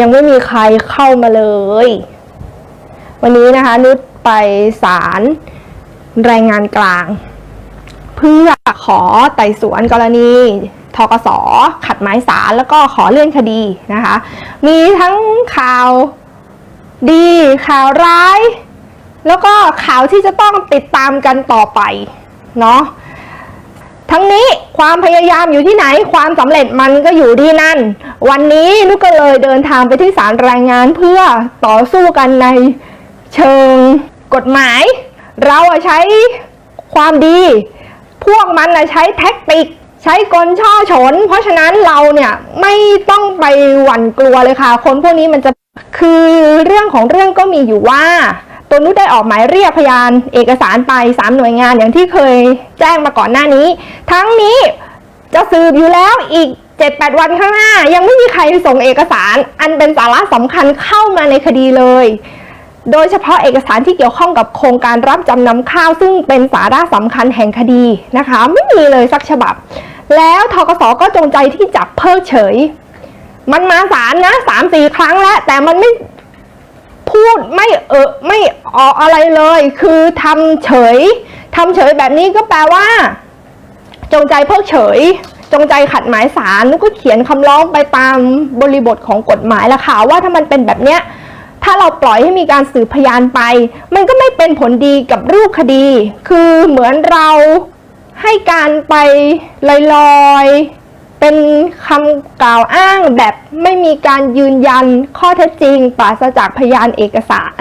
ยังไม่มีใครเข้ามาเลย วันนี้นะคะ นุชไปศาลแรงงานกลาง เพื่อขอไต่สวนกรณีทกสขัดหมายสารแล้วก็ขอเลื่อนคดีนะคะ มีทั้งข่าวดีข่าวร้าย แล้วก็ข่าวที่จะต้องติดตามกันต่อไปเนาะ ทั้งนี้ความพยายามอยู่ที่ไหนความสำเร็จมันก็อยู่ที่นั่น วันนี้นุกก็เลยเดินทางไปที่ศาลแรงงานเพื่อต่อสู้กันในเชิงกฎหมาย เราใช้ความดี พวกมันใช้แท็กติก ใช้กลช่อฉน เพราะฉะนั้นเราเนี่ยไม่ต้องไปหวั่นกลัวเลยค่ะ คนพวกนี้มันจะคือเรื่องของเรื่องก็มีอยู่ว่า ตัวนุชได้ออกหมายเรียกพยานเอกสารไป 3 หน่วยงานอย่างที่เคยแจ้งมาก่อนหน้านี้ ทั้งนี้จะสืบอยู่แล้วอีก 7-8 วันข้างหน้า ยังไม่มีใครส่งเอกสาร อันเป็นสาระสำคัญเข้ามาในคดีเลย โดยเฉพาะเอกสารที่เกี่ยวข้องกับโครงการรับจำนำข้าว ซึ่งเป็นสาระสำคัญแห่งคดีนะคะ ไม่มีเลยสักฉบับ แล้วทกสก็จงใจที่จะเพิกเฉย มันมาศาลนะสามสี่ครั้งแล้วแต่มันไม่ พูดไม่เออไม่ออกอะไรเลย คือทำเฉยทำเฉยแบบนี้ก็แปลว่า จงใจเพิกเฉย จงใจขัดหมายสารนุกก็เขียนคำร้องไปตามบริบทของกฎหมายละค่ะว่าถ้ามันเป็นแบบเนี้ยถ้าเราปล่อยให้มีการสืบพยานไป มันก็ไม่เป็นผลดีกับรูปคดี คือเหมือนเราให้การไปลอยๆ เป็นคำกล่าวอ้างแบบไม่มีการยืนยันข้อเท็จจริง ปราศจากพยานเอกสาร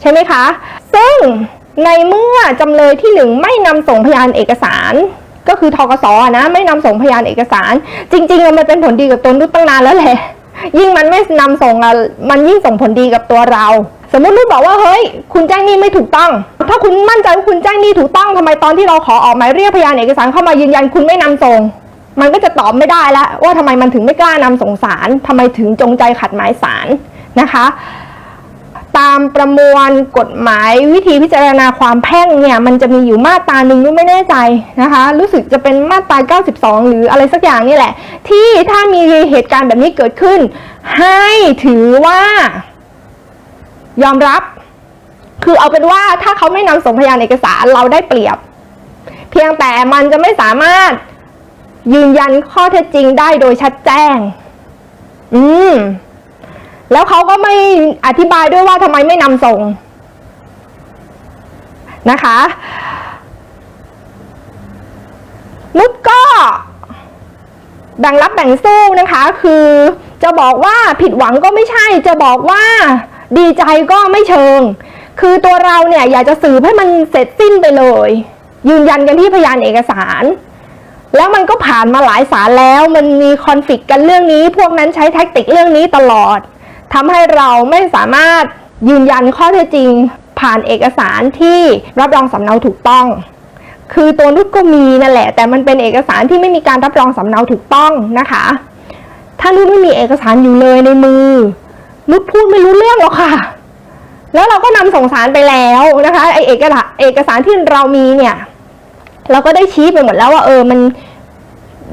ใช่ไหมคะ ซึ่งในเมื่อจำเลยที่หนึ่งไม่นำส่งพยานเอกสาร ก็คือทกสอะนะไม่นำส่งพยานเอกสาร จริงๆมันเป็นผลดีกับตัวนุชตั้งนานแล้วแหละยิ่งมันไม่นำส่งอะมันยิ่งส่งผลดีกับตัวเรา สมมตินุชบอกว่าเฮ้ย คุณแจ้งหนี้ไม่ถูกต้อง ถ้าคุณมั่นใจว่าคุณแจ้งหนี้ถูกต้องทำไมตอนที่เราขอออกหมายเรียกพยานเอกสารเข้ามายืนยันคุณไม่นำส่ง มันก็จะตอบไม่ได้แล้วว่าทำไมมันถึงไม่กล้านำส่งสารทำไมถึงจงใจขัดหมายสารนะคะ ตามประมวลกฎหมายวิธีพิจารณาความแพ่งเนี่ย มันจะมีอยู่มาตราหนึ่งนุ้ไม่แน่ใจนะคะ รู้สึกจะเป็นมาตรา 92 หรืออะไรสักอย่างนี่แหละ ที่ถ้ามีเหตุการณ์แบบนี้เกิดขึ้น ให้ถือว่า ยอมรับ คือเอาเป็นว่าถ้าเขาไม่นำส่งพยานเอกสารเราได้เปรียบ เพียงแต่มันจะไม่สามารถ ยืนยันข้อเท็จจริงได้โดยชัดแจ้ง อืม แล้วเขาก็ไม่อธิบายด้วยว่าทำไมไม่นำส่ง นะคะ นุชก็แบ่งรับแบ่งสู้นะคะ คือจะบอกว่าผิดหวังก็ไม่ใช่ จะบอกว่าดีใจก็ไม่เชิง คือตัวเราเนี่ยอยากจะสืบให้มันเสร็จสิ้นไปเลย ยืนยันกันที่พยานเอกสาร แล้วมันก็ผ่านมาหลายศาลแล้ว มันมีคอนฟ lict กันเรื่องนี้ พวกนั้นใช้แท็กติกเรื่องนี้ตลอดทำให้เราไม่สามารถยืนยันข้อเท็จจริง ผ่านเอกสารที่รับรองสำเนาถูกต้อง คือตัวนุชก็มีนั่นแหละ แต่มันเป็นเอกสารที่ไม่มีการรับรองสำเนาถูกต้องนะคะ ถ้านุชไม่มีเอกสารอยู่เลยในมือ นุชพูดไม่รู้เรื่องหรอกค่ะ แล้วเราก็นำส่งสารไปแล้วนะคะไอเอกสารเอกสารที่เรามีเนี่ย เราก็ได้ชี้ไปหมดแล้วว่าเออมัน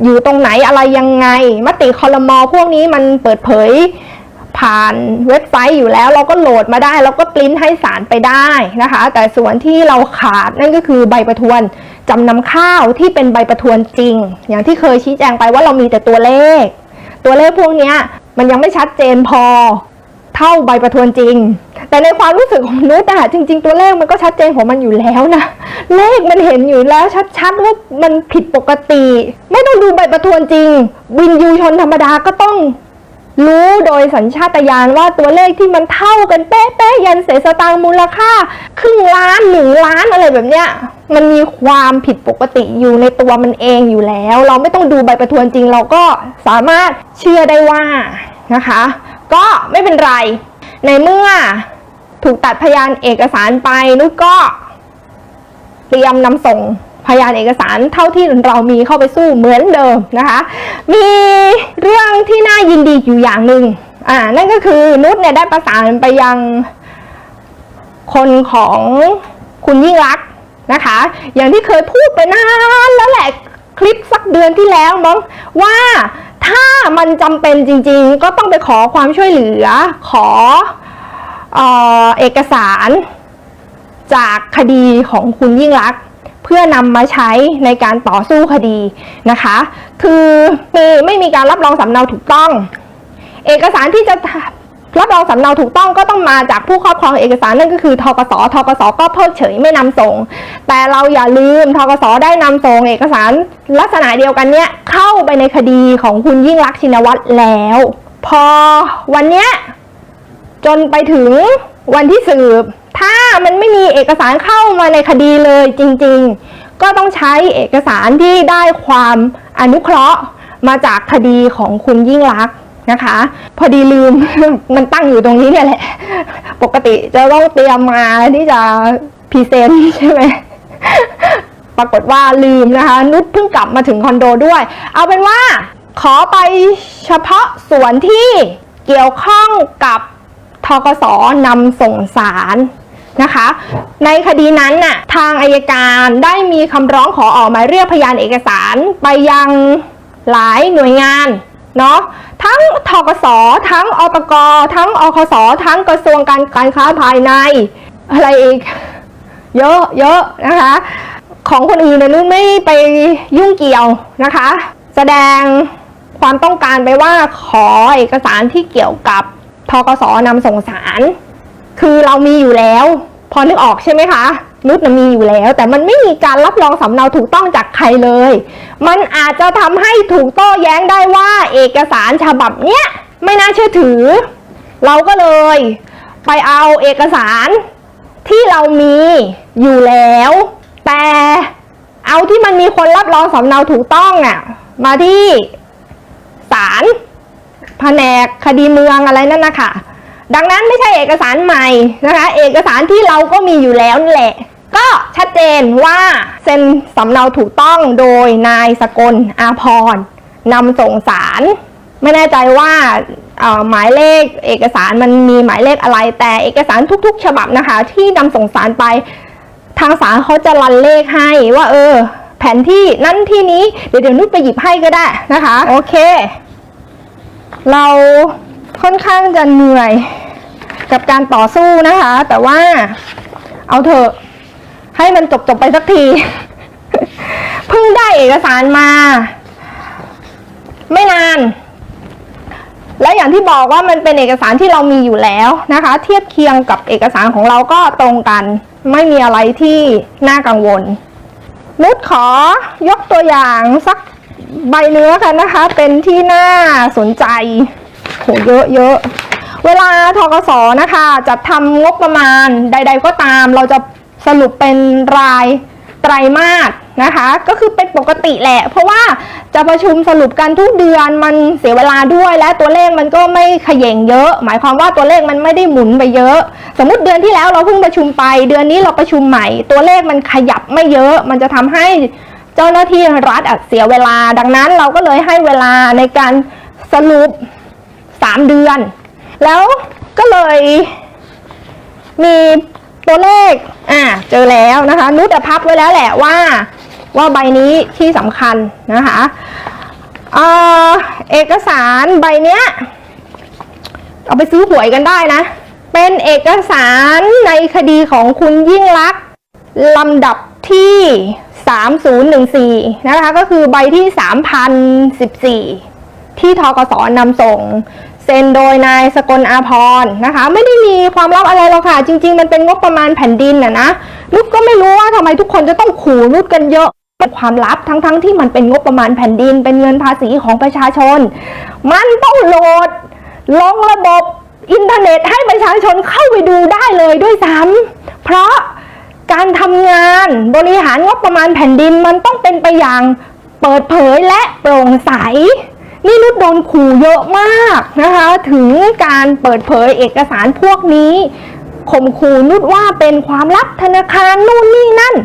อยู่ตรงไหนอะไรยังไง มติคอรมอพวกนี้มันเปิดเผยผ่านเว็บไซต์อยู่แล้ว เราก็โหลดมาได้แล้วก็ปริ้นให้สารไปได้นะคะ แต่ส่วนที่เราขาดนั่นก็คือใบประทวนจำนำข้าวที่เป็นใบประทวนจริง อย่างที่เคยชี้แจงไปว่าเรามีแต่ตัวเลข ตัวเลขพวกนี้มันยังไม่ชัดเจนพอ เท่าใบประทวนจริง แต่ในความรู้สึกของนุชอะจริง ๆ ตัวเลขมันก็ชัดเจนของมันอยู่แล้วนะเลขมันเห็นอยู่แล้วชัดๆว่ามันผิดปกติ ไม่ต้องดูใบประทวนจริง วินยูชนธรรมดาก็ต้องรู้โดยสัญชาตญาณว่าตัวเลขที่มันเท่ากันเป๊ะๆยันเศษสตางค์มูลค่า ครึ่งล้านหนึ่งล้านอะไรแบบเนี้ย มันมีความผิดปกติอยู่ในตัวมันเองอยู่แล้ว เราไม่ต้องดูใบประทวนจริง เราก็สามารถเชื่อได้ว่านะคะ ก็ไม่เป็นไร ในเมื่อถูกตัดพยานเอกสารไปนุชก็เตรียมนำส่งพยานเอกสารเท่าที่เรามีเข้าไปสู้เหมือนเดิมนะคะ มีเรื่องที่น่ายินดีอยู่อย่างหนึ่งอ่านั่นก็คือนุชเนี่ยได้ประสานไปยังคนของคุณยิ่งรักนะคะ อย่างที่เคยพูดไปนานแล้วแหละคลิปสักเดือนที่แล้วมั้งว่า ถ้ามันจำเป็นจริงๆ ก็ต้องไปขอความช่วยเหลือ ขอเออเอกสารจากคดีของคุณยิ่งรัก เพื่อนำมาใช้ในการต่อสู้คดีนะคะ คือมีไม่มีการรับรองสำเนาถูกต้อง เอกสารที่จะ รับรองสำเนาถูกต้องก็ต้องมาจากผู้ครอบครองเอกสารนั่นก็คือทกสทกสก็เพิกเฉยไม่นำส่ง แต่เราอย่าลืมทกสได้นำส่งเอกสารลักษณะเดียวกันเนี้ยเข้าไปในคดีของคุณยิ่งรักชินวัตรแล้ว พอวันเนี้ยจนไปถึงวันที่สืบ ถ้ามันไม่มีเอกสารเข้ามาในคดีเลยจริงๆ ก็ต้องใช้เอกสารที่ได้ความอนุเคราะห์มาจากคดีของคุณยิ่งรักษ นะคะ พอดีลืม มันตั้งอยู่ตรงนี้เนี่ยแหละ ปกติจะต้องเตรียมมาที่จะพรีเซนต์ใช่ไหมปรากฏว่าลืมนะคะ นุชเพิ่งกลับมาถึงคอนโดด้วย เอาเป็นว่า ขอไปเฉพาะส่วนที่เกี่ยวข้องกับทกสนำส่งสารนะคะ ในคดีนั้นน่ะทางอายการได้มีคำร้องขอออกหมายเรียกพยานเอกสารไปยังหลายหน่วยงานเนาะ ทั้งทกสทั้งอตกทั้งอคสทั้งกระทรวงการการค้าภายใน อะไรอีก เยอะเยอะนะคะ ของคนอื่นเนี่ยนุ้ยไม่ไปยุ่งเกี่ยวนะคะ แสดงความต้องการไปว่าขอเอกสารที่เกี่ยวกับทกสนำส่งสาร คือเรามีอยู่แล้ว พอนึกออกใช่ไหมคะ นุชนะมีอยู่แล้ว แต่มันไม่มีการรับรองสำเนาถูกต้องจากใครเลย มันอาจจะทำให้ถูกโต้แย้งได้ว่า เอกสารฉบับเนี้ยไม่น่าเชื่อถือ เราก็เลย ไปเอาเอกสารที่เรามีอยู่แล้ว แต่เอาที่มันมีคนรับรองสำเนาถูกต้องอะมาที่ศาลแผนกคดีเมืองอะไรนั่นนะคะดังนั้นไม่ใช่เอกสารใหม่นะคะ เอกสารที่เราก็มีอยู่แล้วนั่นแหละ ก็ชัดเจนว่าเซ็นสำเนาถูกต้องโดยนายสกลอาพรนำส่งสาร ไม่แน่ใจว่าหมายเลขเอกสารมันมีหมายเลขอะไร แต่เอกสารทุก ๆ ฉบับนะคะ ที่นำส่งสารไป ทางศาลเขาจะรันเลขให้ว่าเออ แผนที่นั่นที่นี้เดี๋ยวเดี๋ยวนุชไปหยิบให้ก็ได้นะคะ โอเค เราค่อนข้างจะเหนื่อยกับการต่อสู้นะคะ แต่ว่าเอาเถอะ ให้มันจบจบๆไปสักที เพิ่งได้เอกสารมา ไม่นาน และอย่างที่บอกว่ามันเป็นเอกสารที่เรามีอยู่แล้วนะคะ เทียบเคียงกับเอกสารของเราก็ตรงกัน ไม่มีอะไรที่น่ากังวล นุชขอยกตัวอย่างสักใบเนื้อกันนะคะ เป็นที่น่าสนใจโหเยอะเยอะเวลาทกสนะคะจัดทำงบประมาณใด ๆ ก็ตาม เราจะ สรุปเป็นรายไตรมาสนะคะ ก็คือเป็นปกติแหละ เพราะว่าจะประชุมสรุปกันทุกเดือนมันเสียเวลาด้วยและตัวเลขมันก็ไม่ขย่งเยอะ หมายความว่าตัวเลขมันไม่ได้หมุนไปเยอะ สมมติเดือนที่แล้วเราเพิ่งประชุมไป เดือนนี้เราประชุมใหม่ ตัวเลขมันขยับไม่เยอะ มันจะทำให้เจ้าหน้าที่รัฐอะเสียเวลา ดังนั้นเราก็เลยให้เวลาในการสรุป 3 เดือน แล้วก็เลยมีตัวเลขอ่า เจอแล้วนะคะนุชพับไว้แล้วแหละว่า ว่าใบนี้ที่สำคัญนะคะเออเอกสารใบเนี้ยเอาไปซื้อหวยกันได้นะ เป็นเอกสารในคดีของคุณยิ่งลักษณ์ลำดับที่ 3014 นะคะ ก็คือใบที่ 3014 ที่ทกสนำส่ง เซ็นโดยนายสกลอาพรนะคะ ไม่ได้มีความลับอะไรหรอกค่ะ จริง ๆ มันเป็นงบประมาณแผ่นดินน่ะนะนุชก็ไม่รู้ว่าทำไมทุกคนจะต้องขู่นุชกันเยอะเป็นความลับทั้งๆที่มันเป็นงบประมาณแผ่นดิน เป็นเงินภาษีของประชาชน มันต้องโหลดลงระบบอินเทอร์เน็ตให้ประชาชนเข้าไปดูได้เลยด้วยซ้ำเพราะการทำงานบริหารงบประมาณแผ่นดินมันต้องเป็นไปอย่างเปิดเผยและโปร่งใส นี่นุชโดนขู่เยอะมากนะคะ ถึงการเปิดเผยเอกสารพวกนี้ข่มขู่นุชว่าเป็นความลับธนาคารนู่นนี่นั่น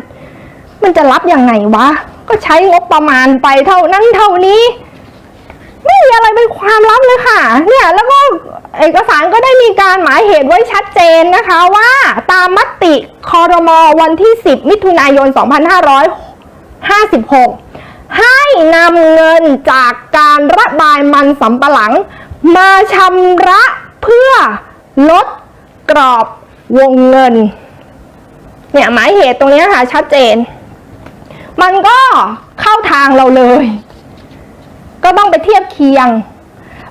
มันจะรับยังไงวะ ก็ใช้งบประมาณไปเท่านั้นเท่านี้ไม่มีอะไรเป็นความลับเลยค่ะ เนี่ยแล้วก็เอกสารก็ได้มีการหมายเหตุไว้ชัดเจนนะคะว่าตามมติคอรมอวันที่ 10 มิถุนายน 2556 ให้นำเงินจากการระบายมันสำปะหลัง มาชำระเพื่อลดกรอบวงเงิน เนี่ยหมายเหตุตรงนี้ค่ะชัดเจน มันก็เข้าทางเราเลย ก็ต้องไปเทียบเคียง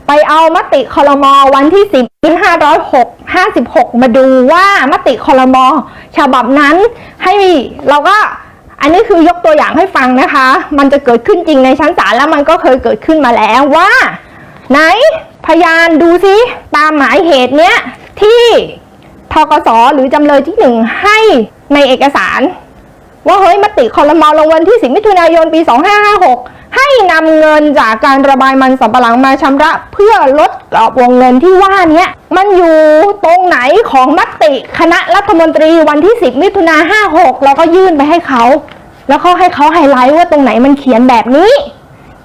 ไปเอามติคอรมอวันที่10 506 56มาดูว่ามติคอรมอฉบับนั้นให้เราก็ อันนี้คือยกตัวอย่างให้ฟังนะคะ มันจะเกิดขึ้นจริงในชั้นศาลแล้วมันก็เคยเกิดขึ้นมาแล้วว่า ไหนพยานดูซิตามหมายเหตุเนี้ยที่ทกสหรือจำเลยที่หนึ่งให้ในเอกสาร ว่าเฮ้ยมติคอรมอลงวันที่ 10 มิถุนายนปี 2556 ให้นำเงินจากการระบายมันสำปะหลังมาชำระเพื่อลดกรอบวงเงินที่ว่าเนี้มันอยู่ตรงไหนของมติคณะรัฐมนตรีวันที่ 10 มิถุนา56เราก็ยื่นไปให้เขา แล้วก็ให้เขาไฮไลท์ว่าตรงไหนมันเขียนแบบนี้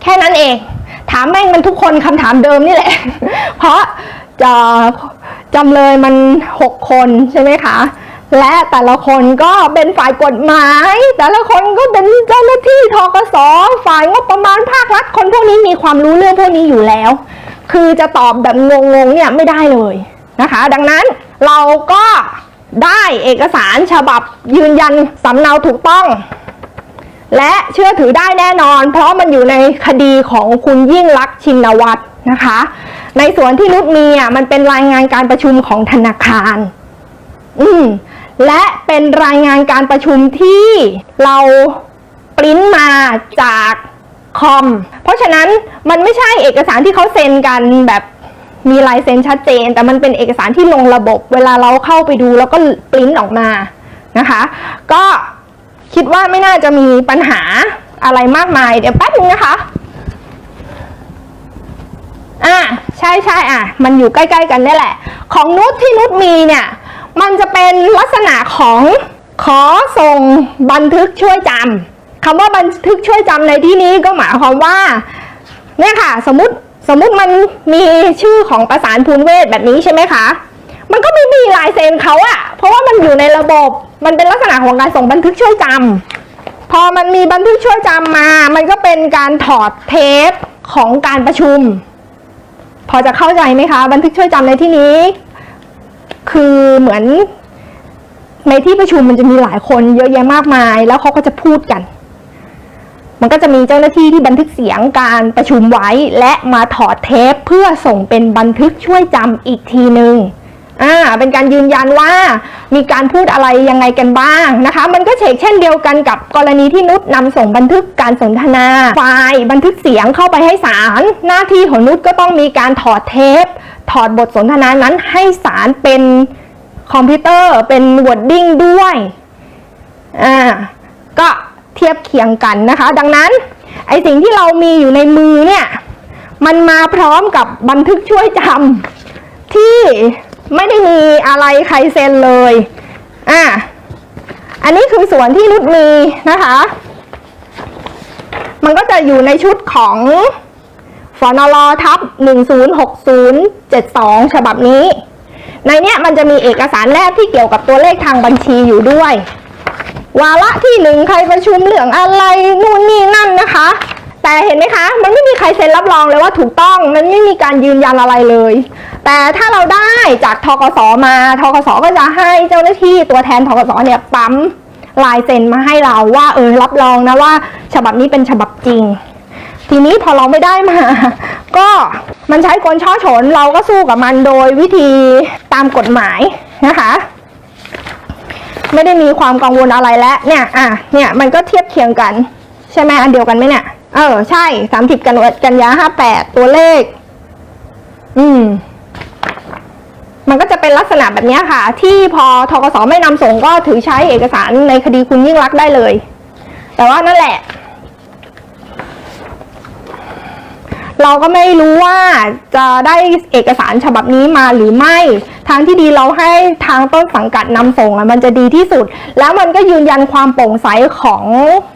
แค่นั้นเอง ถามแม่งมันทุกคนคำถามเดิมนี่แหละ เพราะจะจำเลยมันหกคนใช่ไหมคะและแต่ละคนก็เป็นฝ่ายกฎหมาย แต่ละคนก็เป็นเจ้าหน้าที่ทกส ฝ่ายงบประมาณภาครัฐคนพวกนี้มีความรู้เรื่องพวกนี้อยู่แล้ว คือจะตอบแบบงงๆเนี่ยไม่ได้เลยนะคะ ดังนั้นเราก็ได้เอกสารฉบับยืนยันสำเนาถูกต้อง และเชื่อถือได้แน่นอน เพราะมันอยู่ในคดีของคุณยิ่งลักษณ์ชินวัตรนะคะ ในส่วนที่นุชมีอะมันเป็นรายงานการประชุมของธนาคาร อืมและเป็นรายงานการประชุมที่เราปริ้นมาจาก คอม เพราะฉะนั้นมันไม่ใช่เอกสารที่เขาเซ็นกันแบบมีลายเซ็นชัดเจน แต่มันเป็นเอกสารที่ลงระบบ เวลาเราเข้าไปดูแล้วก็ปริ้นออกมานะคะ ก็คิดว่าไม่น่าจะมีปัญหาอะไรมากมาย เดี๋ยวแป๊บนึงนะคะอ่าใช่ใช่อะ มันอยู่ใกล้ ๆ กันนี่แหละ ของนุชที่นุชมีเนี่ย มันจะเป็นลักษณะของขอส่งบันทึกช่วยจำ คำว่าบันทึกช่วยจำในที่นี้ก็หมายความว่าเนี่ยค่ะ สมมติสมมติมันมีชื่อของประสานภูมิเวทแบบนี้ใช่ไหมคะ มันก็ไม่มีลายเซ็นเขาอะเพราะว่ามันอยู่ในระบบ มันเป็นลักษณะของการส่งบันทึกช่วยจำพอมันมีบันทึกช่วยจำมา มันก็เป็นการถอดเทปของการประชุม พอจะเข้าใจไหมคะ บันทึกช่วยจำในที่นี้ คือเหมือนในที่ประชุมมันจะมีหลายคนเยอะแยะมากมาย แล้วเขาก็จะพูดกัน มันก็จะมีเจ้าหน้าที่ที่บันทึกเสียงการประชุมไว้ และมาถอดเทปเพื่อส่งเป็นบันทึกช่วยจำอีกทีหนึ่งอ่าเป็นการยืนยันว่ามีการพูดอะไรยังไงกันบ้างนะคะ มันก็เฉกเช่นเดียวกันกับกรณีที่นุชนำส่งบันทึกการสนทนาไฟล์บันทึกเสียงเข้าไปให้ศาลหน้าที่ของนุชก็ต้องมีการถอดเทป ถอดบทสนทนานั้นให้ศาลเป็นคอมพิวเตอร์เป็นวอร์ดดิ้งด้วยอ่าก็ เทียบเคียงกันนะคะ ดังนั้นไอสิ่งที่เรามีอยู่ในมือเนี่ยมันมาพร้อมกับบันทึกช่วยจำที่ไม่ได้มีอะไรใครเซ็นเลยอะอันนี้คือส่วนที่นุชมีนะคะ มันก็จะอยู่ในชุดของฟอนรทับ 106072 ฉบับนี้ ในเนี้ยมันจะมีเอกสารแรกที่เกี่ยวกับตัวเลขทางบัญชีอยู่ด้วย วาระที่หนึ่งใครประชุมเรื่องอะไรนู่นนี่นั่นนะคะ แต่เห็นไหมคะ มันไม่มีใครเซ็นรับรองเลยว่าถูกต้องมันไม่มีการยืนยันอะไรเลย แต่ถ้าเราได้จากทกสมาทกสก็จะให้เจ้าหน้าที่ตัวแทนทกสเนี่ยปั๊มลายเซ็นมาให้เราว่าเออรับรองนะว่า ฉบับนี้เป็นฉบับจริง ทีนี้พอเราไม่ได้มา ก็มันใช้กลช่อฉนเราก็สู้กับมันโดยวิธีตามกฎหมายนะคะ ไม่ได้มีความกังวลอะไรแล้วเนี่ยอะเนี่ยมันก็เทียบเคียงกัน ใช่ไหมอันเดียวกันไหมเนี่ยเออใช่สามสิบกันกันยาห้าแปดตัวเลข อืม มันก็จะเป็นลักษณะแบบนี้ค่ะ ที่พอทกสไม่นำส่งก็ถือใช้เอกสารในคดีคุณยิ่งรักได้เลย แต่ว่านั่นแหละ เราก็ไม่รู้ว่าจะได้เอกสารฉบับนี้มาหรือไม่ ทางที่ดีเราให้ทางต้นสังกัดนำส่งมันจะดีที่สุด แล้วมันก็ยืนยันความโปร่งใสของ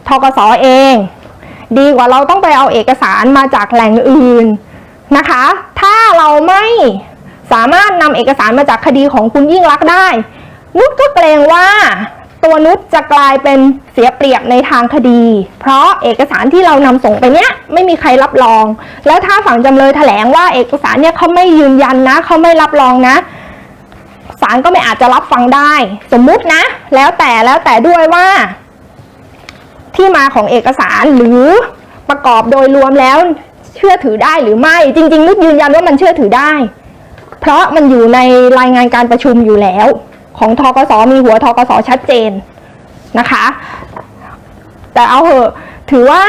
ทกสเอง ดีกว่าเราต้องไปเอาเอกสารมาจากแหล่งอื่นนะคะ ถ้าเราไม่สามารถนำเอกสารมาจากคดีของคุณยิ่งรักได้ นุชก็เกรงว่าตัวนุชจะกลายเป็น สียเปรียบในทางคดี เพราะเอกสารที่เรานำส่งไปเนี้ยไม่มีใครรับรอง แล้วถ้าฝั่งจำเลยแถลงว่าเอกสารเนี่ยเขาไม่ยืนยันนะเขาไม่รับรองนะศาลก็ไม่อาจจะรับฟังได้ สมมุตินะ แล้วแต่แล้วแต่ด้วยว่า ที่มาของเอกสารหรือประกอบโดยรวมแล้วเชื่อถือได้หรือไม่ จริง ๆ นุชยืนยันว่ามันเชื่อถือได้ เพราะมันอยู่ในรายงานการประชุมอยู่แล้ว ของทกสมีหัวทกสชัดเจนนะคะ แต่เอาเหอะถือว่า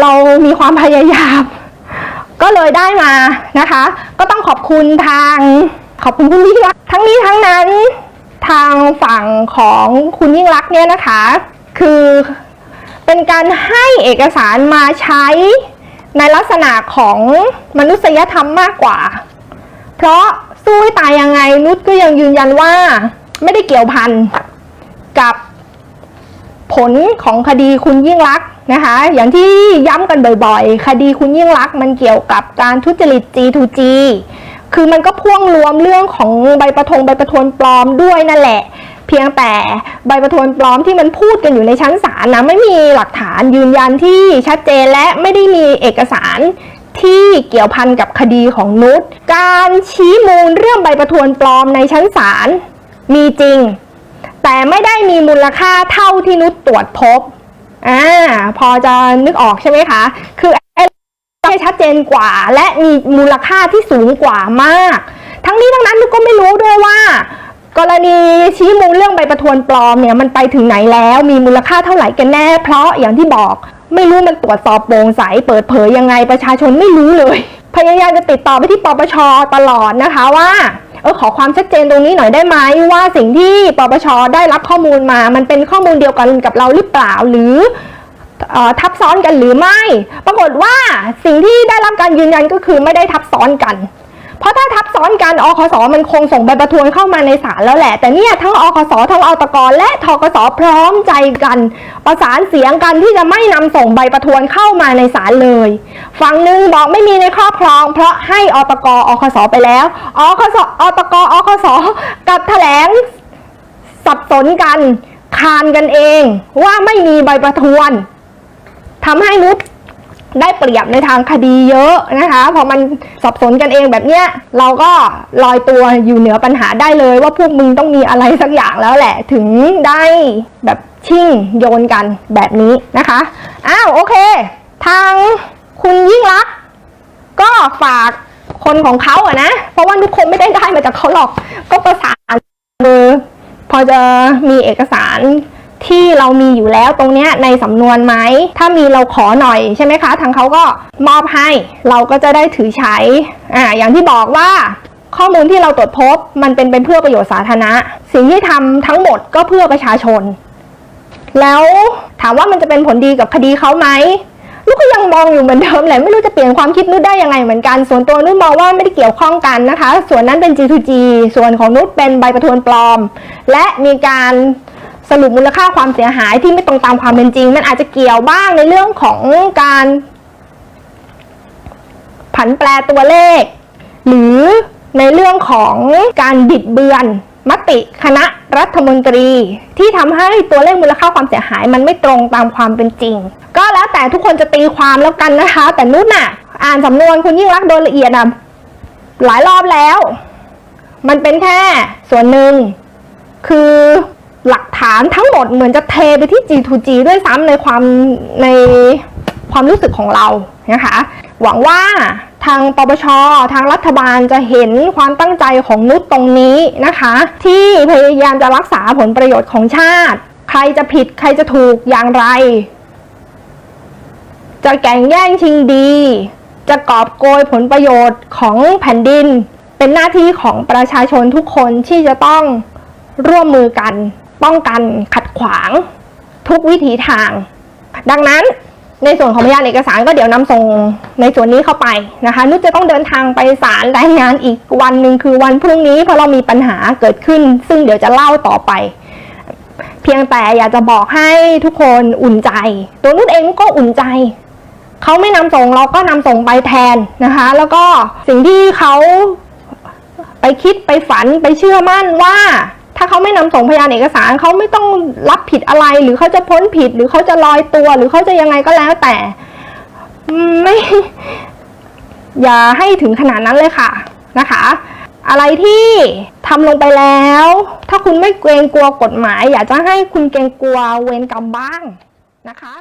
เรามีความพยายาม ก็เลยได้มานะคะ ก็ต้องขอบคุณทางขอบคุณคุณยิ่งรักทั้งนี้ทั้งนั้น ทางฝั่งของคุณยิ่งรักเนี่ยนะคะ คือเป็นการให้เอกสารมาใช้ในลักษณะของมนุษยธรรมมากกว่า เพราะสู้ให้ตายยังไงนุชก็ยังยืนยันว่า ไม่ได้เกี่ยวพันกับ ผลของคดีคุณยิ่งลักนะคะ อย่างที่ย้ำกันบ่อยๆ คดีคุณยิ่งลักมันเกี่ยวกับการทุจริต G2G คือมันก็พ่วงรวมเรื่องของใบประทงใบประทวนปลอมด้วยนั่นแหละ เพียงแต่ใบประทวนปลอมที่มันพูดกันอยู่ในชั้นศาลนะไม่มีหลักฐานยืนยันที่ชัดเจนและไม่ได้มีเอกสารที่เกี่ยวพันกับคดีของนุชการชี้มูลเรื่องใบประทวนปลอมในชั้นศาลมีจริง แต่ไม่ได้มีมูลค่าเท่าที่นุชตรวจพบอ่าพอจะนึกออกใช่ไหมคะ คือไอ้ให้ชัดเจนกว่า และมีมูลค่าที่สูงกว่ามาก ทั้งนี้ทั้งนั้นนุชก็ไม่รู้ด้วยว่า กรณีชี้มูลเรื่องใบประทวนปลอมเนี่ยมันไปถึงไหนแล้ว มีมูลค่าเท่าไหร่กันแน่ เพราะอย่างที่บอกไม่รู้มันตรวจสอบโปร่งใสเปิดเผยยังไงประชาชนไม่รู้เลย พยายามจะติดต่อไปที่ปปชตลอดนะคะว่าเออขอความชัดเจนตรงนี้หน่อยได้ไหมว่าสิ่งที่ปปชได้รับข้อมูลมา มันเป็นข้อมูลเดียวกันกับเราหรือเปล่าหรือเออทับซ้อนกันหรือไม่ ปรากฏว่าสิ่งที่ได้รับการยืนยันก็คือไม่ได้ทับซ้อนกัน เพราะถ้าทับซ้อนกันอคสมันคงส่งใบประทวนเข้ามาในศาลแล้วแหละ แต่เนี่ยทั้งอคสทั้งอตกและทกสพร้อมใจกัน ประสานเสียงกันที่จะไม่นำส่งใบประทวนเข้ามาในศาลเลย ฝั่งหนึ่งบอกไม่มีในครอบครอง เพราะให้อตกอคสไปแล้วอคสอตกอคสกับแถลงสับสนกันคานกันเองว่าไม่มีใบประทวนทำให้นุช ได้เปรียบในทางคดีเยอะนะคะพอมันสับสนกันเองแบบเนี้ยเราก็ลอยตัวอยู่เหนือปัญหาได้เลย ว่าพวกมึงต้องมีอะไรสักอย่างแล้วแหละ ถึงได้แบบชิ่งโยนกันแบบนี้นะคะอ้าวโอเค ทางคุณยิ่งรัก ก็ฝากคนของเขาอะนะ เพราะว่านุกคงไม่ได้ได้มาจากเขาหรอก ก็ประสานเบอร์พอจะมีเอกสาร ที่เรามีอยู่แล้วตรงเนี้ยในสำนวนไหม ถ้ามีเราขอหน่อยใช่ไหมคะ ทางเขาก็มอบให้ เราก็จะได้ถือใช้ อ่า อย่างที่บอกว่าข้อมูลที่เราตรวจพบมันเป็นเป็นเพื่อประโยชน์สาธารณะ สิ่งที่ทำทั้งหมดก็เพื่อประชาชน แล้วถามว่ามันจะเป็นผลดีกับคดีเขาไหมลูกก็ยังมองอยู่เหมือนเดิมแหละไม่รู้จะเปลี่ยนความคิดนุชได้ยังไงเหมือนกันส่วนตัวนุชมองว่าไม่ได้เกี่ยวข้องกันนะคะ ส่วนนั้นเป็น G2G ส่วนของนุชเป็นใบประทวนปลอม และมีการ สรุปมูลค่าความเสียหายที่ไม่ตรงตามความเป็นจริง มันอาจจะเกี่ยวบ้างในเรื่องของการ ผันแปรตัวเลข หรือในเรื่องของการบิดเบือนมติคณะรัฐมนตรี ที่ทำให้ตัวเลขมูลค่าความเสียหาย มันไม่ตรงตามความเป็นจริง ก็แล้วแต่ทุกคนจะตีความแล้วกันนะคะ แต่นุ่นน่ะ อ่านสำนวนคุณยิ่งรักโดยละเอียดอะหลายรอบแล้ว มันเป็นแค่ส่วนหนึ่งคือ หลักฐานทั้งหมดเหมือนจะเทไปที่ G2G ด้วยซ้ำในความในความรู้สึกของเรานะคะ หวังว่าทางปปช ทางรัฐบาลจะเห็นความตั้งใจของนุชตรงนี้นะคะ ที่พยายามจะรักษาผลประโยชน์ของชาติ ใครจะผิดใครจะถูกอย่างไร จะแก่งแย่งชิงดี จะกอบโกยผลประโยชน์ของแผ่นดิน เป็นหน้าที่ของประชาชนทุกคนที่จะต้องร่วมมือกัน ป้องกันขัดขวางทุกวิถีทาง ดังนั้นในส่วนของพยานเอกสารก็เดี๋ยวนำส่งในส่วนนี้เข้าไปนะคะ นุชจะต้องเดินทางไปศาลรายงานอีกวันหนึ่งคือวันพรุ่งนี้เพราะเรามีปัญหาเกิดขึ้น ซึ่งเดี๋ยวจะเล่าต่อไป เพียงแต่อยากจะบอกให้ทุกคนอุ่นใจ ตัวนุชเองก็อุ่นใจเขาไม่นำส่งเราก็นำส่งไปแทนนะคะ แล้วก็สิ่งที่เขาไปคิดไปฝันไปเชื่อมั่นว่า ถ้าเขาไม่นำส่งพยานเอกสารเขาไม่ต้องรับผิดอะไร หรือเขาจะพ้นผิด หรือเขาจะลอยตัว หรือเขาจะยังไงก็แล้วแต่ไม่ อย่าให้ถึงขนาดนั้นเลยค่ะนะคะ อะไรที่ทำลงไปแล้ว ถ้าคุณไม่เกรงกลัวกฎหมาย อยากจะให้คุณเกรงกลัวเวรกรรมบ้างนะคะ